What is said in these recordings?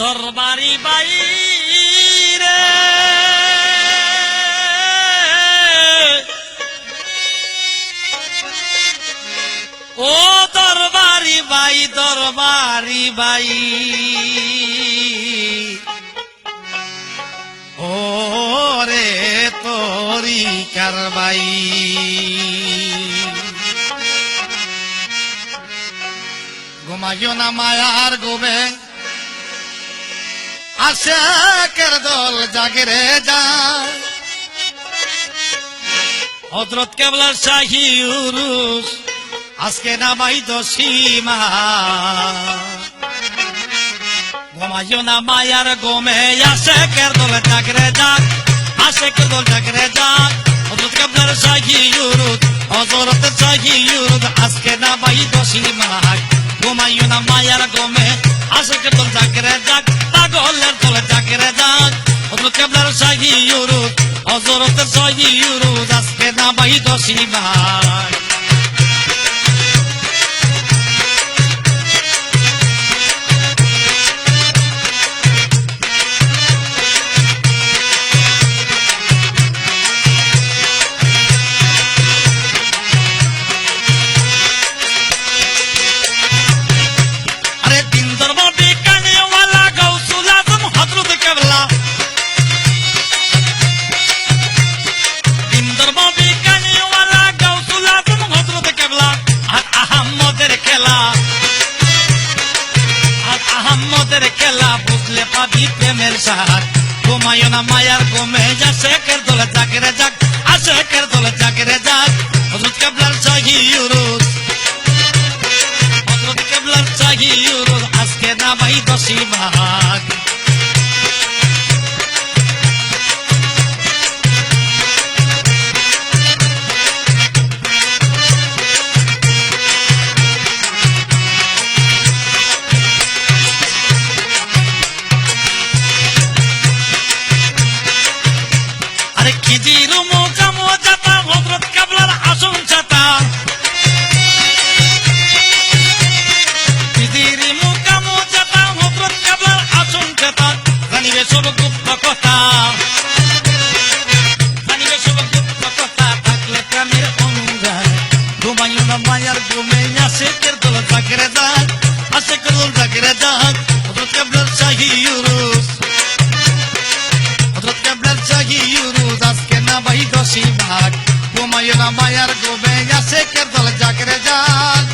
দরবারি বাইরে। ও দরবারি by Darbari by. ও রে তোরি কারবাই। ঘুমাইও না মায়ার গোবে। আশেকের দল জাগরে যায়। হজরত কেবলার শাহী উরুস আজকে নামাই দশীমা ঘুমাইও না মায়ার গোমে, আশেকের দল জাগরে যাক আশেকের দল জাগরে যাক হজরত কেবলার শাহী উরুস হজরত শাহী উরুস আজকে নামাই দশীমা ঘুমাইও না মায়ার গমে আশেকের তোর জাগরে যাক, পাগলের তোলে জাগরে যাক। হজরত কেবলার সাহি উরুস হজরতের সাহি উরুস আজকে নামাই দশি अरे সাহার ঘুমায় না মায়ার ঘুমে যা শেখের দলে চাকরে যাক আশেখের দলে চাকরে যাক। হজরত কেবলার চাহি ইউরোজ। হজরত কেবলার চাহি ইউরোজ, আজকে নামাই দশি ভাগ খিজির মোজা মোজাতা হজরত কেবলার আসন চাতা পৃথিবীর মুকামো চেতা হজরত কেবলার আসন চেতা জানিবে সব গুপ্ত কথা। না মায়ার ঘুমে আসে কের দল জাগরে যাক।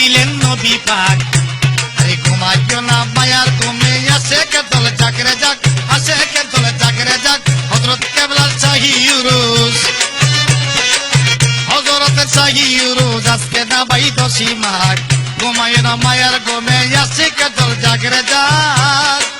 দান করিলেন নবী পাক। আরে ঘুমাইও না মায়ার তুমি আসে কে দলে চাকরে যাক, আসে কে দলে চাকরে যাক হজরত কেবলার চাহি ইউরোজ। হজরতের চাহি ইউরোজ আজকে না বাই দশি মাক ঘুমাইও না মায়ার, ঘুমে আসছে কে জাগরে যাক।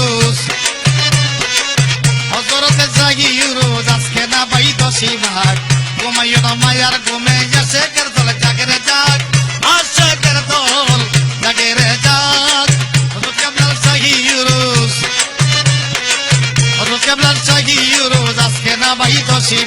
দশী ভাগ ঘুমাইও না মায়ার ঘুমে আছে কে দলে চাকরে যাক। আছে কে দল, জাগেরে যাক। হজরত কেবলার শাহী ইউরুস হজরত কেবলার শাহী ইউরুস আজকে না বাই দশী